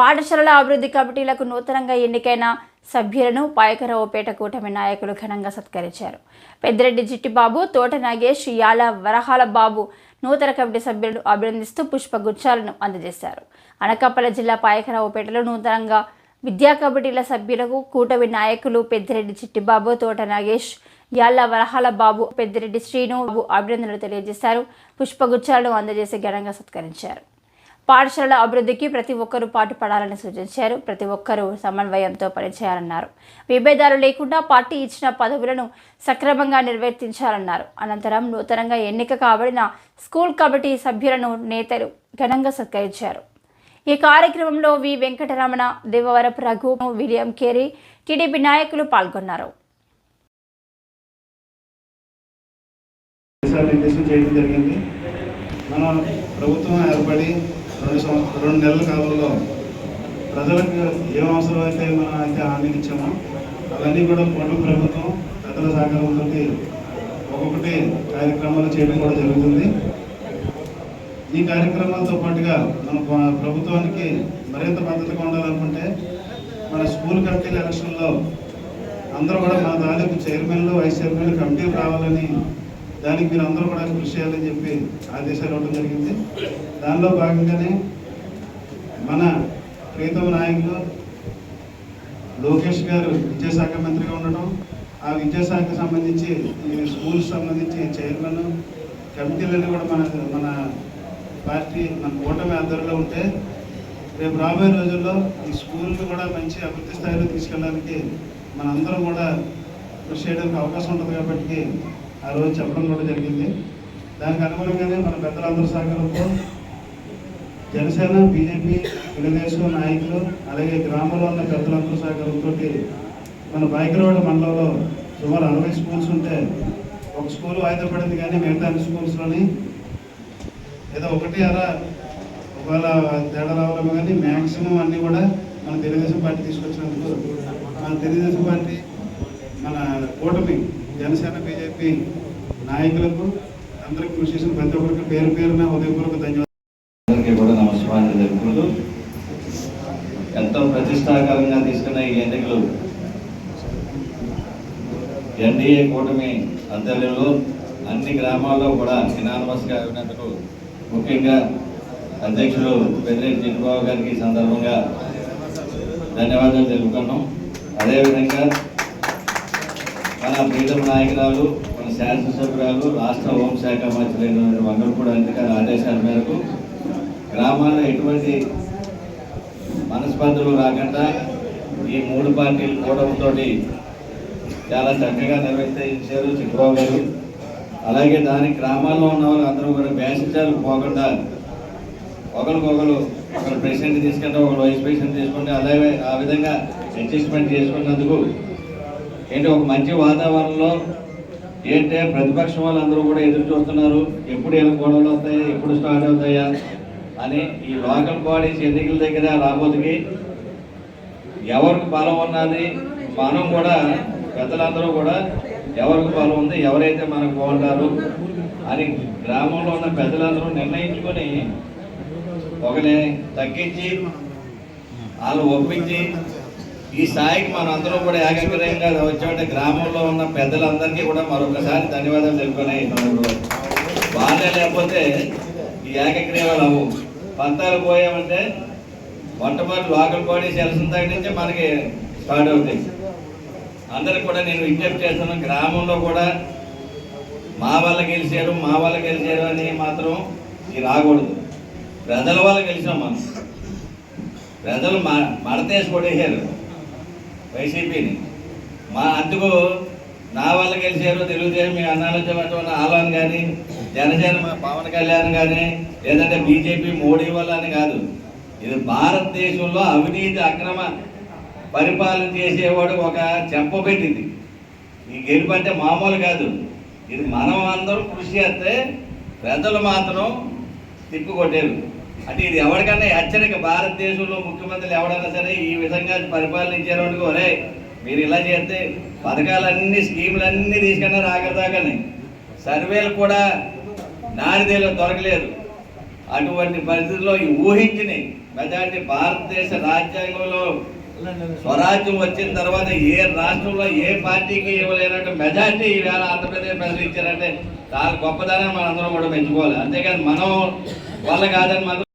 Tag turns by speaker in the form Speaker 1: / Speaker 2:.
Speaker 1: పాఠశాలల అభివృద్ధి కమిటీలకు నూతనంగా ఎన్నికైన సభ్యులను పాయకరావుపేట కూటమి నాయకులు ఘనంగా సత్కరించారు. పెద్దిరెడ్డి జిట్టిబాబు తోట నాగేష్ యాల వరహాల బాబు నూతన కమిటీ సభ్యులను అభినందిస్తూ పుష్పగుచ్చాలను అందజేశారు. అనకాపల్లి జిల్లా పాయకరావుపేటలో నూతనంగా విద్యా కమిటీల సభ్యులకు కూటమి నాయకులు పెద్దిరెడ్డి చిట్టిబాబు తోట నాగేష్ యాళ్ళ వరహాల బాబు పెద్దిరెడ్డి శ్రీను బాబు అభినందనలు తెలియజేశారు. పుష్పగుచ్చాలను అందజేసి ఘనంగా సత్కరించారు. పాఠశాలల అభివృద్ధికి ప్రతి ఒక్కరూ పాటుపడాలని సూచించారు. ప్రతి ఒక్కరూ సమన్వయంతో పనిచేయాలన్నారు. విభేదాలు లేకుండా పార్టీ ఇచ్చిన పదవులను సక్రమంగా నిర్వర్తించాలన్నారు. అనంతరం నూతనంగా ఎన్నిక కాబడిన స్కూల్ కమిటీ సభ్యులను నేతలు ఘనంగా సత్కరించారు. ఈ కార్యక్రమంలో V. Venkataramana Devavarapu Raghu William Carey TDP నాయకులు పాల్గొన్నారు.
Speaker 2: మన ప్రభుత్వం ఏర్పడి రెండు సంవత్సరం రెండు నెలల కాలంలో ప్రజలకు ఏం అవసరం అయితే మనం అయితే హామీలు ఇచ్చామో అవన్నీ కూడా పొడుగు ప్రభుత్వం ప్రజల సహకారంతో ఒక్కొక్కటి కార్యక్రమాలు చేయడం కూడా జరుగుతుంది. ఈ కార్యక్రమాలతో పాటుగా మన ప్రభుత్వానికి మరింత మద్దతుగా ఉండాలనుకుంటే మన స్కూల్ కమిటీల ఎలక్షన్లో అందరూ కూడా మన తాలూకు చైర్మన్లు వైస్ చైర్మన్లు కమిటీలు రావాలని దానికి మీరు అందరూ కూడా కృషి చేయాలని చెప్పి ఆదేశాలు ఇవ్వడం జరిగింది. దానిలో భాగంగానే మన ప్రీతమ నాయకులు లోకేష్ గారు విద్యాశాఖ మంత్రిగా ఉండడం ఆ విద్యాశాఖకు సంబంధించి ఈ స్కూల్స్ సంబంధించి చైర్మన్ కమిటీలన్నీ కూడా మన మన పార్టీ మన కూటమి ఆధ్వర్యంలో ఉంటే రేపు రాబోయే రోజుల్లో ఈ స్కూల్ని కూడా మంచి అభివృద్ధి స్థాయిలో తీసుకెళ్ళడానికి మనందరం కూడా కృషి చేయడానికి అవకాశం ఉంటుంది కాబట్టి ఆ రోజు చెప్పడం కూడా జరిగింది. దానికి అనుగుణంగానే మన పెద్దలందరి సహకారంతో జనసేన బీజేపీ తెలుగుదేశం నాయకులు అలాగే గ్రామంలో ఉన్న పెద్దలందరి సహకారంతో మన బైకరోడ్ మండలంలో సుమారు అరవై స్కూల్స్ ఉంటే ఒక స్కూల్ వాయిదా పడింది కానీ మిగతా అన్ని స్కూల్స్లోని ఏదో ఒకటి అలా ఒకవేళ తేడా రావాలేమో కానీ మ్యాక్సిమం అన్నీ కూడా మన తెలుగుదేశం పార్టీ తీసుకొచ్చినందుకు మన తెలుగుదేశం పార్టీ మన కూటమి జనసేన బీజేపీ నాయకులకు అందరికీ కృషి చేసిన ప్రతి ఒక్కరికి పేరు పేరున ఉదయపూర్వక ధన్యవాదాలు.
Speaker 3: కూడా నమస్కారం జరుపుకుంటూ ఎంతో ప్రతిష్టాకరంగా తీసుకున్న ఈ ఎన్నికలు ఎన్డీఏ కూటమి ఆధ్వర్యంలో అన్ని గ్రామాల్లో కూడా ఇనానమస్గా అయినందుకు ముఖ్యంగా అధ్యక్షుడు పెద్దిరెడ్డి చంద్రబాబు గారికి ఈ సందర్భంగా ధన్యవాదాలు తెలుపుకున్నాం అదేవిధంగా మన నాయకురాలు మన శాసనసభ్యురాలు రాష్ట్ర హోంశాఖ మంత్రి అయినటువంటి కూడా అధికార ఆదేశాల మేరకు గ్రామాల్లో ఎటువంటి మనస్పర్ధలు రాకుండా ఈ మూడు పార్టీలు కూటమితోటి చాలా చక్కగా నిర్వహించారు చిట్టుబాబు గారు. అలాగే దాని గ్రామాల్లో ఉన్న వాళ్ళు అందరూ కూడా బ్యాసించాలు పోకుండా ఒకరికొకరు ఒకరు ప్రెసిడెంట్ తీసుకుంటే ఒకరు వైస్ ప్రెసిడెంట్ తీసుకుంటే అలాగే ఆ విధంగా అడ్జస్ట్మెంట్ చేసుకున్నందుకు ఏంటి ఒక మంచి వాతావరణంలో ఏంటంటే ప్రతిపక్షం వాళ్ళందరూ కూడా ఎదురు చూస్తున్నారు. ఎప్పుడు ఏమి గొడవలు వస్తాయా ఎప్పుడు స్టార్ట్ అవుతాయా అని ఈ లోకల్ బాడీస్ ఎన్నికల దగ్గర రాబోతుకి ఎవరికి బలం ఉన్నది మనం కూడా పెద్దలందరూ కూడా ఎవరికి బలం ఉంది ఎవరైతే మనకు బాగుంటారు అని గ్రామంలో ఉన్న పెద్దలందరూ నిర్ణయించుకొని ఒకరిని తగ్గించి వాళ్ళు ఒప్పించి ఈ స్థాయికి మనం అందరం కూడా ఏకాగ్రంగా వచ్చామంటే గ్రామంలో ఉన్న పెద్దలందరికీ కూడా మరొకసారి ధన్యవాదాలు తెలుపుకొని వాళ్ళే లేకపోతే ఈ ఏకగ్రీవాలు అవ్వు పంతాలు పోయామంటే మొట్టమొదటి లోకల్ బాడీస్ ఎలసిన దగ్గర నుంచి మనకి స్టార్ట్ అవుతాయి. అందరికి కూడా నేను విజ్ఞప్తి చేస్తున్నాను గ్రామంలో కూడా మా వాళ్ళు గెలిచారు మా వాళ్ళు గెలిచారు అని మాత్రం ఇది రాకూడదు. ప్రజల వాళ్ళు గెలిచాం మనం. ప్రజలు మ మడతేసి కొట్టేశారు. వైసీపీని. మా అందుకు నా వాళ్ళు గెలిచారు తెలుగుదేశం మీ అన్నాలు ఉన్న కానీ జనసేన మా పవన్ కళ్యాణ్ కానీ లేదంటే బీజేపీ మోడీ వల్ల అని కాదు. ఇది భారతదేశంలో అవినీతి అక్రమ పరిపాలన చేసేవాడు ఒక చెంప పెట్టింది. ఈ గెలుపు అంటే మామూలు కాదు. ఇది మనం అందరం కృషి చేస్తే ప్రజలు మాత్రం తిప్పికొట్టారు. అంటే ఇది ఎవరికన్నా హెచ్చరిక భారతదేశంలో ముఖ్యమంత్రులు ఎవడన్నా సరే ఈ విధంగా పరిపాలించారు అనుకో ఒరే మీరు ఇలా చేస్తే పథకాలన్నీ స్కీములన్నీ తీసుకున్నారు ఆఖరిదాకానే సర్వేలు కూడా నారిదేలో దొరకలేదు. అటువంటి పరిస్థితుల్లో ఊహించిన ఊహించినాయి మెజార్టీ భారతదేశ రాజ్యాంగంలో స్వరాజ్యం వచ్చిన తర్వాత ఏ రాష్ట్రంలో ఏ పార్టీకి ఇవ్వలేనట్టు మెజార్టీ ఈవేళ ఆంధ్రప్రదేశ్ ప్రజలు ఇచ్చారంటే చాలా గొప్పదనం మనందరం కూడా పెంచుకోవాలి అంతేకాని మనం వల్ల కాదని మనం